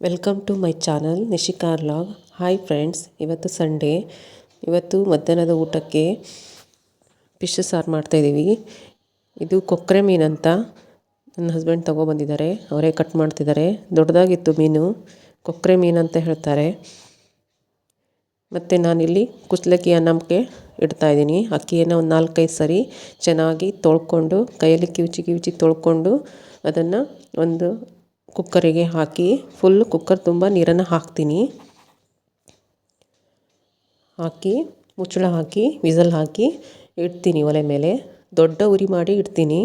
Welcome to my channel Nishika log. Hi friends, ಇವತ್ತು Sunday. ಇವತ್ತು ಮಧ್ಯಾಹ್ನದ ಊಟಕ್ಕೆ ಫಿಶ್ ಸಾರು ಮಾಡ್ತಾಯಿದ್ದೀವಿ ಇದು ಕೊಕ್ಕರೆ ಮೀನು ಅಂತ ನನ್ನ ಹಸ್ಬೆಂಡ್ ತೊಗೊಬಂದಿದ್ದಾರೆ ಅವರೇ ಕಟ್ ಮಾಡ್ತಿದ್ದಾರೆ. ದೊಡ್ಡದಾಗಿತ್ತು ಮೀನು, ಕೊಕ್ಕರೆ ಮೀನು ಅಂತ ಹೇಳ್ತಾರೆ. ಮತ್ತು ನಾನಿಲ್ಲಿ ಕುಚ್ಚಲಕ್ಕಿ ಇಡ್ತಾ ಇಡ್ತಾಯಿದ್ದೀನಿ ಅಕ್ಕಿಯನ್ನು ಒಂದು ನಾಲ್ಕೈದು ಸರಿ ಚೆನ್ನಾಗಿ ತೊಳ್ಕೊಂಡು, ಕೈಯಲ್ಲಿ ಕಿವಿಚಿ ಕಿವಿಚಿ ತೊಳ್ಕೊಂಡು ಅದನ್ನು ಒಂದು ಕುಕ್ಕರಿಗೆ ಹಾಕಿ ಫುಲ್ ಕುಕ್ಕರ್ ತುಂಬ ನೀರನ್ನು ಹಾಕ್ತೀನಿ. ಹಾಕಿ, ಮುಚ್ಚಳ ಹಾಕಿ, ವಿಸಲ್ ಹಾಕಿ ಇಡ್ತೀನಿ ಒಲೆ ಮೇಲೆ. ದೊಡ್ಡ ಉರಿ ಮಾಡಿ ಇಡ್ತೀನಿ.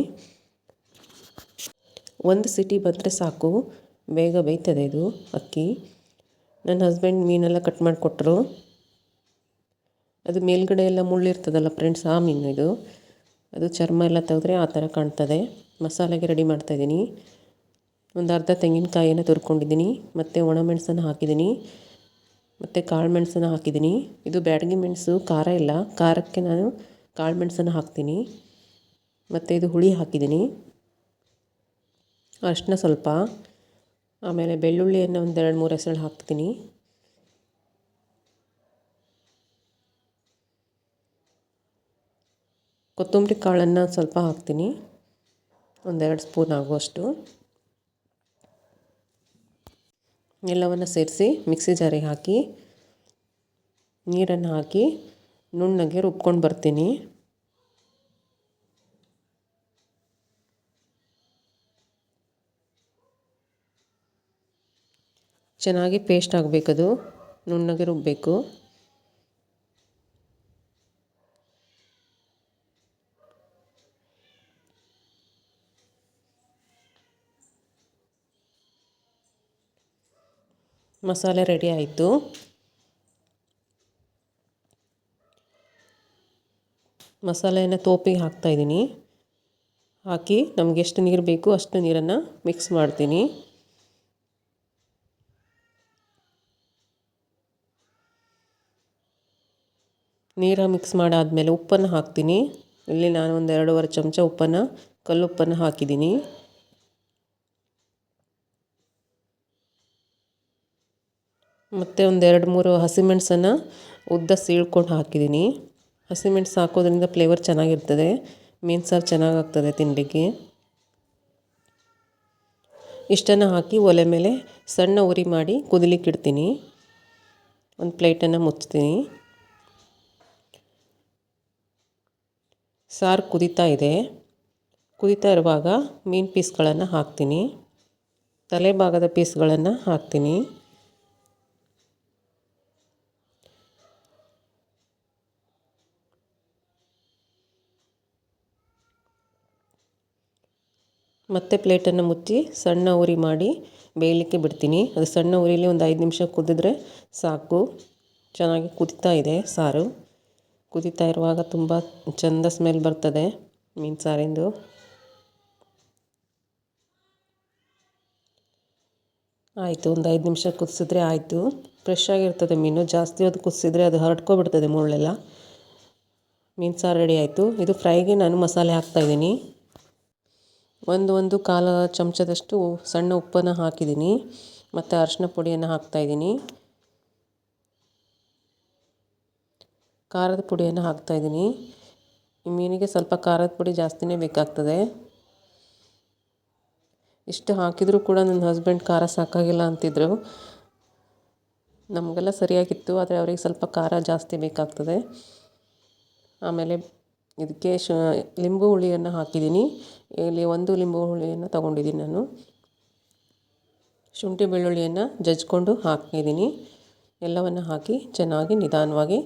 ಒಂದು ಸಿಟಿ ಬಂದರೆ ಸಾಕು. ಬೇಗ ಬೇಯ್ತದೆ ಇದು ಅಕ್ಕಿ. ನನ್ನ ಹಸ್ಬೆಂಡ್ ಮೀನೆಲ್ಲ ಕಟ್ ಮಾಡಿಕೊಟ್ರು. ಅದು ಮೇಲ್ಗಡೆ ಎಲ್ಲ ಮುಳ್ಳಿರ್ತದಲ್ಲ ಫ್ರೆಂಡ್ಸ್ ಆ ಮೀನು ಇದು. ಅದು ಚರ್ಮ ಎಲ್ಲ ತೆಗೆದ್ರೆ ಆ ಥರ ಕಾಣ್ತದೆ. ಮಸಾಲೆಗೆ ರೆಡಿ ಮಾಡ್ತಾಯಿದ್ದೀನಿ ಒಂದು ಅರ್ಧ ತೆಂಗಿನಕಾಯಿಯನ್ನು ತುರ್ಕೊಂಡಿದ್ದೀನಿ, ಮತ್ತು ಒಣಮೆಣಸನ್ನು ಹಾಕಿದ್ದೀನಿ, ಮತ್ತು ಕಾಳು ಮೆಣಸನ್ನು ಹಾಕಿದ್ದೀನಿ. ಇದು ಬ್ಯಾಡಗಿ ಮೆಣಸು, ಖಾರ ಇಲ್ಲ. ಖಾರಕ್ಕೆ ನಾನು ಕಾಳು ಮೆಣಸನ್ನು ಹಾಕ್ತೀನಿ. ಮತ್ತು ಇದು ಹುಳಿ ಹಾಕಿದ್ದೀನಿ. ಅರಿಶಿನ ಸ್ವಲ್ಪ. ಆಮೇಲೆ ಬೆಳ್ಳುಳ್ಳಿಯನ್ನು ಒಂದು ಎರಡು ಮೂರು ಹೆಸರು ಹಾಕ್ತೀನಿ. ಕೊತ್ತಂಬರಿ ಕಾಳನ್ನು ಸ್ವಲ್ಪ ಹಾಕ್ತೀನಿ. ಒಂದೆರಡು ಸ್ಪೂನ್ ಆಗುವಷ್ಟು. ಎಲ್ಲವನ್ನು ಸೇರಿಸಿ ಮಿಕ್ಸಿ ಜಾರಿಗೆ ಹಾಕಿ, ನೀರನ್ನು ಹಾಕಿ, ನುಣ್ಣಗೆ ರುಬ್ಕೊಂಡು ಬರ್ತೀನಿ. ಚೆನ್ನಾಗಿ ಪೇಸ್ಟ್ ಆಗಬೇಕದು, ನುಣ್ಣಗೆ ರುಬ್ಬಬೇಕು ಮಸಾಲೆ ರೆಡಿ ಆಯಿತು. ಮಸಾಲೆಯನ್ನು ತೋಪಿಗೆ ಹಾಕ್ತಾಯಿದ್ದೀನಿ ಹಾಕಿ ನಮಗೆ ಎಷ್ಟು ನೀರು ಬೇಕು ಅಷ್ಟು ನೀರನ್ನು ಮಿಕ್ಸ್ ಮಾಡ್ತೀನಿ. ನೀರ ಮಿಕ್ಸ್ ಮಾಡಾದಮೇಲೆ ಉಪ್ಪನ್ನು ಹಾಕ್ತೀನಿ. ಇಲ್ಲಿ ನಾನು ಒಂದು ಎರಡೂವರೆ ಚಮಚ ಉಪ್ಪನ್ನು, ಕಲ್ಲುಪ್ಪನ್ನು ಹಾಕಿದ್ದೀನಿ. ಮತ್ತು ಒಂದು ಎರಡು ಮೂರು ಹಸಿಮೆಣಸನ್ನು ಉದ್ದ ಸೀಳ್ಕೊಂಡು ಹಾಕಿದ್ದೀನಿ. ಹಸಿಮೆಣಸು ಹಾಕೋದ್ರಿಂದ ಫ್ಲೇವರ್ ಚೆನ್ನಾಗಿರ್ತದೆ. ಮೀನು ಸಾರು ಚೆನ್ನಾಗಾಗ್ತದೆ ತಿನ್ನಲಿಕ್ಕೆ ಇಷ್ಟನ್ನು ಹಾಕಿ ಒಲೆ ಮೇಲೆ ಸಣ್ಣ ಉರಿ ಮಾಡಿ ಕುದಿಲಿಕ್ಕೆ ಇಡ್ತೀನಿ. ಒಂದು ಪ್ಲೇಟನ್ನು ಮುಚ್ತೀನಿ. ಸಾರು ಕುದೀತಾ ಇದೆ. ಕುದೀತಾ ಇರುವಾಗ ಮೀನು ಪೀಸ್ಗಳನ್ನು ಹಾಕ್ತೀನಿ. ತಲೆ ಭಾಗದ ಪೀಸ್ಗಳನ್ನು ಹಾಕ್ತೀನಿ. ಮತ್ತೆ ಪ್ಲೇಟನ್ನು ಮುಚ್ಚಿ ಸಣ್ಣ ಉರಿ ಮಾಡಿ ಬೇಯಲಿಕ್ಕೆ ಬಿಡ್ತೀನಿ. ಅದು ಸಣ್ಣ ಉರಿಲಿ ಒಂದು ಐದು ನಿಮಿಷ ಕುದಿದ್ರೆ ಸಾಕು. ಚೆನ್ನಾಗಿ ಕುದಿತಾ ಇದೆ ಸಾರು. ಕುದಿತಾ ಇರುವಾಗ ತುಂಬ ಚೆಂದ ಸ್ಮೆಲ್ ಬರ್ತದೆ ಮೀನು ಸಾರಿಂದು. ಆಯಿತು, ಒಂದು ಐದು ನಿಮಿಷ ಕುದಿಸಿದ್ರೆ ಆಯಿತು. ಫ್ರೆಶ್ ಆಗಿರ್ತದೆ ಮೀನು. ಜಾಸ್ತಿ ಅದು ಕುದಿಸಿದ್ರೆ ಅದು ಹರಡ್ಕೊಬಿಡ್ತದೆ ಮುಳ್ಳೆಲ್ಲ ಮೀನು ಸಾರು ರೆಡಿ ಆಯಿತು. ಇದು ಫ್ರೈಗೆ ನಾನು ಮಸಾಲೆ ಹಾಕ್ತಾಯಿದ್ದೀನಿ ಒಂದು ಒಂದು ಕಾಲ ಚಮಚದಷ್ಟು ಸಣ್ಣ ಉಪ್ಪನ್ನು ಹಾಕಿದ್ದೀನಿ. ಮತ್ತು ಅರಿಶಿನ ಪುಡಿಯನ್ನು ಹಾಕ್ತಾಯಿದ್ದೀನಿ ಖಾರದ ಪುಡಿಯನ್ನು ಹಾಕ್ತಾಯಿದ್ದೀನಿ ಈ ಮೀನಿಗೆ ಸ್ವಲ್ಪ ಖಾರದ ಪುಡಿ ಜಾಸ್ತಿನೇ ಬೇಕಾಗ್ತದೆ. ಇಷ್ಟು ಹಾಕಿದರೂ ಕೂಡ ನನ್ನ ಹಸ್ಬೆಂಡ್ ಖಾರ ಸಾಕಾಗಿಲ್ಲ ಅಂತಿದ್ರು. ನಮಗೆಲ್ಲ ಸರಿಯಾಗಿತ್ತು, ಆದರೆ ಅವರಿಗೆ ಸ್ವಲ್ಪ ಖಾರ ಜಾಸ್ತಿ ಬೇಕಾಗ್ತದೆ. ಆಮೇಲೆ ಇದಕ್ಕೆ ಶ, ಲಿಂಬು ಹುಳಿಯನ್ನು ಹಾಕಿದ್ದೀನಿ. ಇಲ್ಲಿ ಒಂದು ಲಿಂಬು ಹುಳಿಯನ್ನು ತಗೊಂಡಿದ್ದೀನಿ ನಾನು. ಶುಂಠಿ ಬೆಳ್ಳುಳ್ಳಿಯನ್ನು ಜಜ್ಕೊಂಡು ಹಾಕಿದ್ದೀನಿ ಎಲ್ಲವನ್ನು ಹಾಕಿ ಚೆನ್ನಾಗಿ ನಿಧಾನವಾಗಿ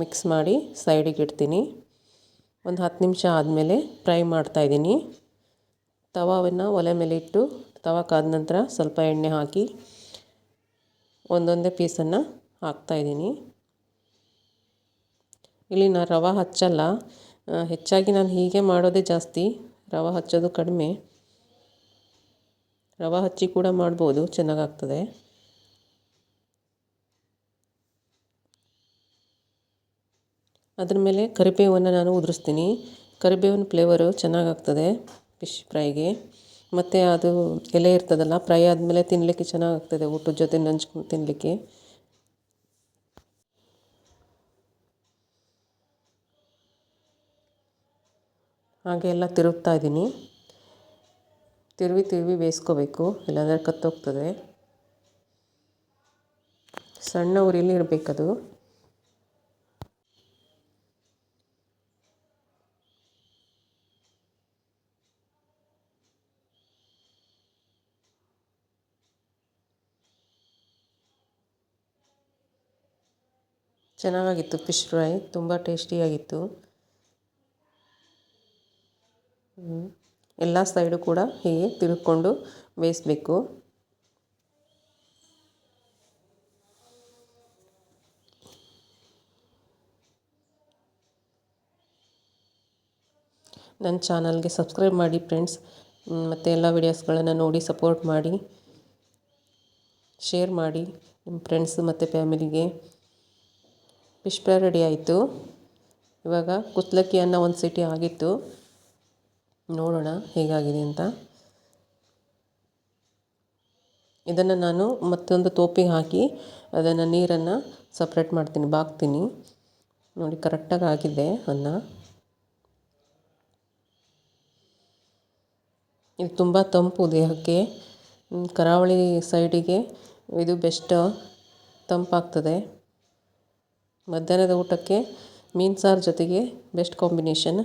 ಮಿಕ್ಸ್ ಮಾಡಿ ಸೈಡಿಗೆ ಇಡ್ತೀನಿ. ಒಂದು ಹತ್ತು ನಿಮಿಷ ಆದಮೇಲೆ ಫ್ರೈ ಮಾಡ್ತಾಯಿದ್ದೀನಿ ತವಾವನ್ನು ಒಲೆ ಮೇಲೆ ಇಟ್ಟು ತವ ಕಾದ ನಂತರ ಸ್ವಲ್ಪ ಎಣ್ಣೆ ಹಾಕಿ ಒಂದೊಂದೇ ಪೀಸನ್ನು ಹಾಕ್ತಾಯಿದ್ದೀನಿ ಇಲ್ಲಿ ನಾನು ರವೆ ಹಚ್ಚಲ್ಲ. ಹೆಚ್ಚಾಗಿ ನಾನು ಹೀಗೆ ಮಾಡೋದೇ ಜಾಸ್ತಿ. ರವೆ ಹಚ್ಚೋದು ಕಡಿಮೆ. ರವೆ ಹಚ್ಚಿ ಕೂಡ ಮಾಡ್ಬೋದು, ಚೆನ್ನಾಗಾಗ್ತದೆ. ಅದ್ರ ಮೇಲೆ ಕರಿಬೇವನ್ನು ನಾನು ಉದುರಿಸ್ತೀನಿ. ಕರಿಬೇವಿನ ಫ್ಲೇವರು ಚೆನ್ನಾಗಾಗ್ತದೆ ಫಿಶ್ ಫ್ರೈಗೆ ಮತ್ತು ಅದು ಎಲೆ ಇರ್ತದಲ್ಲ ಫ್ರೈ ಆದಮೇಲೆ ತಿನ್ನಲಿಕ್ಕೆ ಚೆನ್ನಾಗಾಗ್ತದೆ, ಊಟದ ಜೊತೆ ನಂಚ್ಕೊಂಡು ತಿನ್ನಲಿಕ್ಕೆ ಹಾಗೆ ಎಲ್ಲ ತಿರುಗ್ತಾ ಇದ್ದೀನಿ. ತಿರುವಿ ತಿರುವಿ ಬೇಯಿಸ್ಕೋಬೇಕು, ಇಲ್ಲಾಂದರೆ ಕತ್ತೋಗ್ತದೆ. ಸಣ್ಣ ಉರಿಲಿ ಇರಬೇಕದು. ಚೆನ್ನಾಗಿತ್ತು ಫಿಶ್ ಫ್ರೈ, ತುಂಬ ಟೇಸ್ಟಿಯಾಗಿತ್ತು. ಎಲ್ಲ ಸೈಡು ಕೂಡ ಹೀಗೆ ತಿರುಕೊಂಡು ಬೇಯಿಸ್ಬೇಕು. ನನ್ನ ಚಾನಲ್ಗೆ ಸಬ್ಸ್ಕ್ರೈಬ್ ಮಾಡಿ ಫ್ರೆಂಡ್ಸ್. ಮತ್ತು ಎಲ್ಲ ವೀಡಿಯೋಸ್ಗಳನ್ನು ನೋಡಿ ಸಪೋರ್ಟ್ ಮಾಡಿ. ಶೇರ್ ಮಾಡಿ ನಿಮ್ಮ ಫ್ರೆಂಡ್ಸ್ ಮತ್ತು ಫ್ಯಾಮಿಲಿಗೆ. ಫಿಶ್ ಫ್ರೈ ರೆಡಿ ಆಯಿತು. ಇವಾಗ ಕುತ್ಲಕ್ಕಿಯನ್ನು ಒಂದು ಸಿಟಿ ಆಗಿತ್ತು. ನೋಡೋಣ ಹೇಗಾಗಿದೆ ಅಂತ. ಇದನ್ನು ನಾನು ಮತ್ತೊಂದು ತೋಪಿಗೆ ಹಾಕಿ ಅದನ್ನು ನೀರನ್ನು ಸಪ್ರೇಟ್ ಮಾಡ್ತೀನಿ ಬಾಗ್ತೀನಿ ನೋಡಿ ಕರೆಕ್ಟಾಗಿ ಆಗಿದೆ ಅನ್ನ. ಇದು ತುಂಬ ತಂಪು ದೇಹಕ್ಕೆ. ಕರಾವಳಿ ಸೈಡಿಗೆ ಇದು ಬೆಸ್ಟ್ ತಂಪಾಗ್ತದೆ. ಮಧ್ಯಾಹ್ನದ ಊಟಕ್ಕೆ ಮೀನು ಸಾರು ಜೊತೆಗೆ ಬೆಸ್ಟ್ ಕಾಂಬಿನೇಷನ್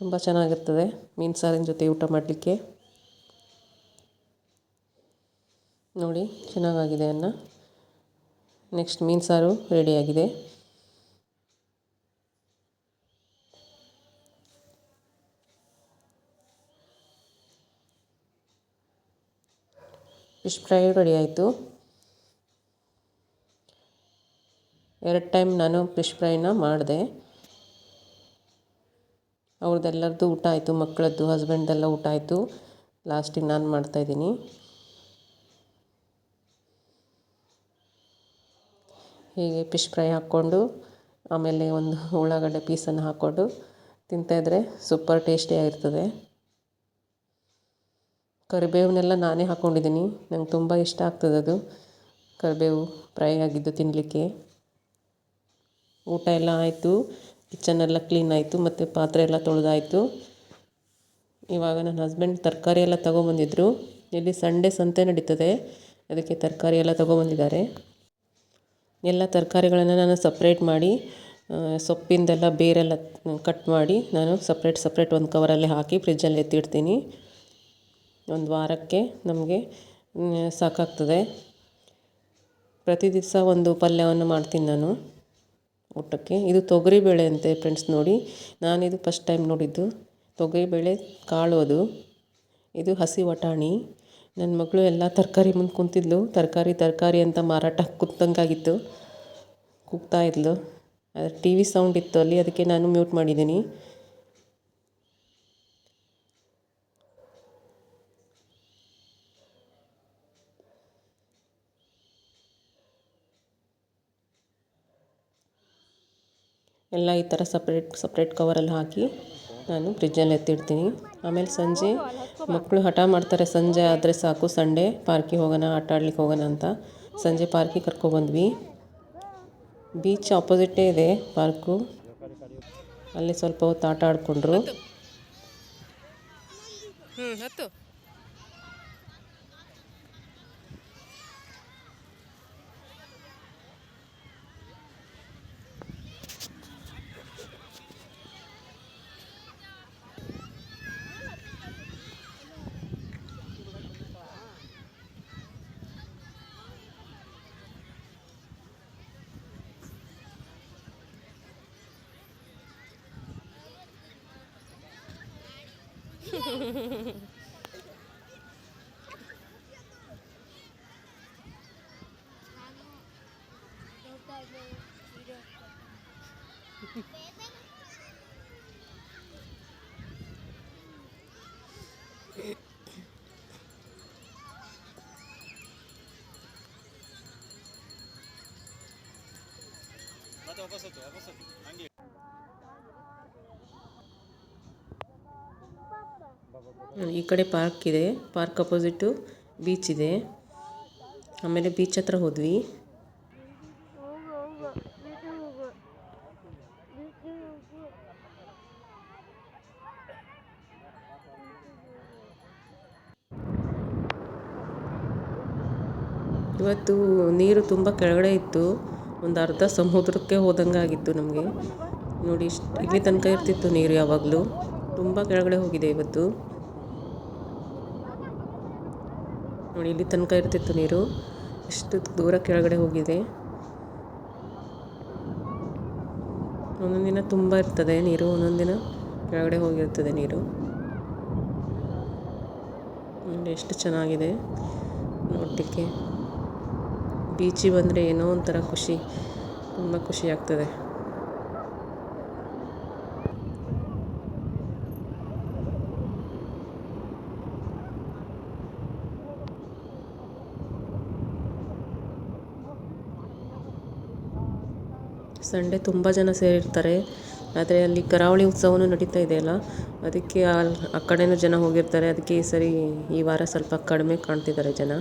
ತುಂಬ ಚೆನ್ನಾಗಿರ್ತದೆ ಮೀನು ಸಾರಿನ ಜೊತೆ ಊಟ ಮಾಡಲಿಕ್ಕೆ. ನೋಡಿ, ಚೆನ್ನಾಗಾಗಿದೆ ಅನ್ನ. ನೆಕ್ಸ್ಟ್ ಮೀನು ಸಾರು ರೆಡಿಯಾಗಿದೆ. ಫಿಶ್ ಫ್ರೈ ರೆಡಿ ಆಯಿತು ಎರಡು ಟೈಮ್ ನಾನು ಫಿಶ್ ಫ್ರೈನ ಮಾಡಿದೆ. ಅವ್ರದ್ದೆಲ್ಲರದ್ದು ಊಟ ಆಯಿತು, ಮಕ್ಕಳದ್ದು ಹಸ್ಬೆಂಡ್ದೆಲ್ಲ ಊಟ ಆಯಿತು. ಲಾಸ್ಟಿಗೆ ನಾನು ಮಾಡ್ತಾಯಿದ್ದೀನಿ ಹೀಗೆ ಫಿಶ್ ಫ್ರೈ ಹಾಕ್ಕೊಂಡು, ಆಮೇಲೆ ಒಂದು ಉಳ್ಳಾಗಡ್ಡೆ ಪೀಸನ್ನು ಹಾಕ್ಕೊಂಡು ತಿಂತಾಯಿದ್ರೆ ಸೂಪರ್ ಟೇಸ್ಟಿಯಾಗಿರ್ತದೆ ಕರಿಬೇವನ್ನೆಲ್ಲ ನಾನೇ ಹಾಕ್ಕೊಂಡಿದ್ದೀನಿ ನಂಗೆ ತುಂಬ ಇಷ್ಟ ಆಗ್ತದೆ ಅದು. ಕರಿಬೇವು ಫ್ರೈ ಆಗಿದ್ದು ತಿನ್ನಲಿಕ್ಕೆ ಊಟ ಎಲ್ಲ ಆಯಿತು. ಕಿಚನೆಲ್ಲ ಕ್ಲೀನ್ ಆಯಿತು, ಮತ್ತು ಪಾತ್ರೆ ಎಲ್ಲ ತೊಳೆದಾಯಿತು. ಇವಾಗ ನನ್ನ ಹಸ್ಬೆಂಡ್ ತರಕಾರಿ ಎಲ್ಲ ತೊಗೊಬಂದಿದ್ರು. ಇಲ್ಲಿ ಸಂಡೇ ಸಂತೆ ನಡೀತದೆ, ಅದಕ್ಕೆ ತರಕಾರಿ ಎಲ್ಲ ತೊಗೊಬಂದಿದ್ದಾರೆ. ಎಲ್ಲ ತರಕಾರಿಗಳನ್ನು ನಾನು ಸಪ್ರೇಟ್ ಮಾಡಿ ಸೊಪ್ಪಿಂದೆಲ್ಲ ಬೇರೆಲ್ಲ ಕಟ್ ಮಾಡಿ ನಾನು ಸಪ್ರೇಟ್ ಸಪ್ರೇಟ್ ಒಂದು ಕವರಲ್ಲಿ ಹಾಕಿ ಫ್ರಿಜ್ಜಲ್ಲಿ ಎತ್ತಿಡ್ತೀನಿ. ಒಂದು ವಾರಕ್ಕೆ ನಮಗೆ ಸಾಕಾಗ್ತದೆ. ಪ್ರತಿ ದಿವಸ ಒಂದು ಪಲ್ಯವನ್ನು ಮಾಡ್ತೀನಿ ನಾನು. ಊಟಕ್ಕೆ. ಇದು ತೊಗರಿಬೇಳೆ ಅಂತೆ ಫ್ರೆಂಡ್ಸ್ ನೋಡಿ. ನಾನಿದು ಫಸ್ಟ್ ಟೈಮ್ ನೋಡಿದ್ದು. ತೊಗರಿಬೇಳೆ ಕಾಳು ಅದು ಇದು ಹಸಿ ವಟಾಣಿ. ನನ್ನ ಮಗಳು ಎಲ್ಲ ತರಕಾರಿ ಮುಂದೆ ಕುಂತಿದ್ಲು. ತರಕಾರಿ ತರಕಾರಿ ಅಂತ ಮಾರಾಟ ಕುತ್ತಂಗಾಗಿತ್ತು ಕೂಗ್ತಾ ಇದ್ಲು. ಆದರೆ ಟಿ ವಿ ಸೌಂಡ್ ಇತ್ತು ಅಲ್ಲಿ, ಅದಕ್ಕೆ ನಾನು ಮ್ಯೂಟ್ ಮಾಡಿದ್ದೀನಿ. ಎಲ್ಲ ಈ ಥರ ಸಪ್ರೇಟ್ ಸಪ್ರೇಟ್ ಕವರಲ್ಲಿ ಹಾಕಿ ನಾನು ಫ್ರಿಜ್ಜಲ್ಲಿ ಎತ್ತಿಡ್ತೀನಿ. ಆಮೇಲೆ ಸಂಜೆ ಮಕ್ಕಳು ಹಠ ಮಾಡ್ತಾರೆ, ಸಂಜೆ ಆದರೆ ಸಾಕು, ಸಂಡೇ ಪಾರ್ಕಿಗೆ ಹೋಗೋಣ, ಆಟ ಆಡ್ಲಿಕ್ಕೆ ಹೋಗೋಣ ಅಂತ. ಸಂಜೆ ಪಾರ್ಕಿಗೆ ಕರ್ಕೊಬಂದ್ವಿ ಬೀಚ್ ಆಪೋಸಿಟೇ ಇದೆ ಪಾರ್ಕು ಅಲ್ಲಿ ಸ್ವಲ್ಪ ಹೊತ್ತು ಆಟ ಆಡಿಕೊಂಡ್ರು. ಹತ್ತು ಮತ್ತೆ ವಾಪಸ್ ಹೋಗ್ತು ವಾಪಸ್ ಹೋಗ್ತು ಹಂಗೆ ಈ ಕಡೆ ಪಾರ್ಕ್ ಇದೆ. ಪಾರ್ಕ್ ಅಪೋಸಿಟು ಬೀಚ್ ಇದೆ. ಆಮೇಲೆ ಬೀಚ್ ಹತ್ರ ಹೋದ್ವಿ. ಇವತ್ತು ನೀರು ತುಂಬ ಕೆಳಗಡೆ ಇತ್ತು. ಒಂದು ಅರ್ಧ ಸಮುದ್ರಕ್ಕೆ ಹೋದಂಗೆ ಆಗಿತ್ತು ನಮಗೆ. ನೋಡಿ ಇಷ್ಟು ಇಲ್ಲಿ ತನಕ ಇರ್ತಿತ್ತು ನೀರು ಯಾವಾಗಲೂ. ತುಂಬ ಕೆಳಗಡೆ ಹೋಗಿದೆ ಇವತ್ತು. ನೋಡಿ, ಇಲ್ಲಿ ತನಕ ಇರ್ತಿತ್ತು ನೀರು. ಎಷ್ಟು ದೂರ ಕೆಳಗಡೆ ಹೋಗಿದೆ. ಒಂದೊಂದು ದಿನ ತುಂಬ ಇರ್ತದೆ ನೀರು, ಒಂದೊಂದು ದಿನ ಕೆಳಗಡೆ ಹೋಗಿರ್ತದೆ ನೀರು. ಎಷ್ಟು ಚೆನ್ನಾಗಿದೆ. ನೋಡಲಿಕ್ಕೆ. ಬೀಚಿಗೆ ಬಂದರೆ ಏನೋ ಒಂಥರ ಖುಷಿ, ತುಂಬ ಖುಷಿ ಆಗ್ತದೆ. ಸಂಡೇ ತುಂಬ ಜನ ಸೇರಿರ್ತಾರೆ. ಆದರೆ ಅಲ್ಲಿ ಕರಾವಳಿ ಉತ್ಸವನೂ ನಡೀತಾ ಅದಕ್ಕೆ ಅಲ್ಲಿ. ಆ ಕಡೆಯೂ ಜನ ಹೋಗಿರ್ತಾರೆ. ಅದಕ್ಕೆ ಈ ಸರಿ ಈ ವಾರ ಸ್ವಲ್ಪ ಕಡಿಮೆ ಕಾಣ್ತಿದ್ದಾರೆ ಜನ.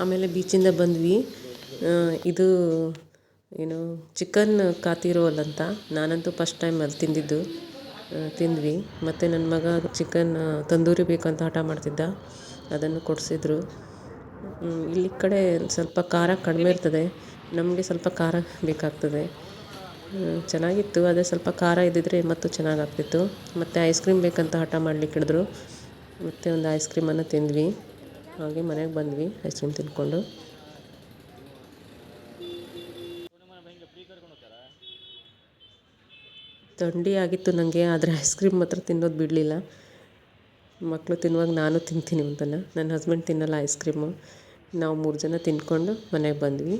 ಆಮೇಲೆ ಬೀಚಿಂದ ಬಂದ್ವಿ. ಇದು ಏನು ಚಿಕನ್ ಕಾತಿ ರೋಲ್ ಅಂತ ನಾನಂತೂ ಫಸ್ಟ್ ಟೈಮ್ ಅಲ್ಲಿ ತಿಂದಿದ್ದು. ತಿಂದ್ವಿ. ಮತ್ತು ನನ್ನ ಮಗ ಚಿಕನ್ ತಂದೂರಿ ಬೇಕಂತ ಹಠ ಮಾಡ್ತಿದ್ದ. ಅದನ್ನು ಕೊಡಿಸಿದ್ರು. ಇಲ್ಲಿ ಕಡೆ ಸ್ವಲ್ಪ ಖಾರ ಕಡಿಮೆ ಇರ್ತದೆ. ನಮಗೆ ಸ್ವಲ್ಪ ಖಾರ ಬೇಕಾಗ್ತದೆ. ಚೆನ್ನಾಗಿತ್ತು. ಅದೇ ಸ್ವಲ್ಪ ಖಾರ ಇದ್ದಿದ್ರೆ ಮತ್ತು ಚೆನ್ನಾಗಾಗ್ತಿತ್ತು ಮತ್ತು ಐಸ್ ಕ್ರೀಮ್ ಬೇಕಂತ ಹಠ ಮಾಡ್ಲಿಕ್ಕೆ ಹಿಡಿದ್ರು ಮತ್ತು ಒಂದು ಐಸ್ ಕ್ರೀಮನ್ನು ತಿಂದ್ವಿ. ಹಾಗೆ ಮನೆಗೆ ಬಂದ್ವಿ ಐಸ್ ಕ್ರೀಮ್ ತಿನ್ಕೊಂಡು ಥಂಡಿ ಆಗಿತ್ತು ನನಗೆ ಆದರೆ ಐಸ್ ಕ್ರೀಮ್ ಮಾತ್ರ ತಿನ್ನೋದು ಬಿಡಲಿಲ್ಲ. ಮಕ್ಕಳು ತಿನ್ನುವಾಗ ನಾನು ತಿಂತೀನಿ ಅಂತಲ್ಲ ನನ್ನ ಹಸ್ಬೆಂಡ್ ತಿನ್ನಲ್ಲ ಐಸ್ ಕ್ರೀಮು ನಾವು ಮೂರು ಜನ ತಿನ್ಕೊಂಡು ಮನೆಗೆ ಬಂದ್ವಿ.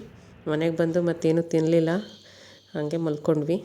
ಮನೆಗೆ ಬಂದು ಮತ್ತೇನು ತಿನ್ನಲಿಲ್ಲ ಹಾಗೆ ಮಲ್ಕೊಂಡ್ವಿ.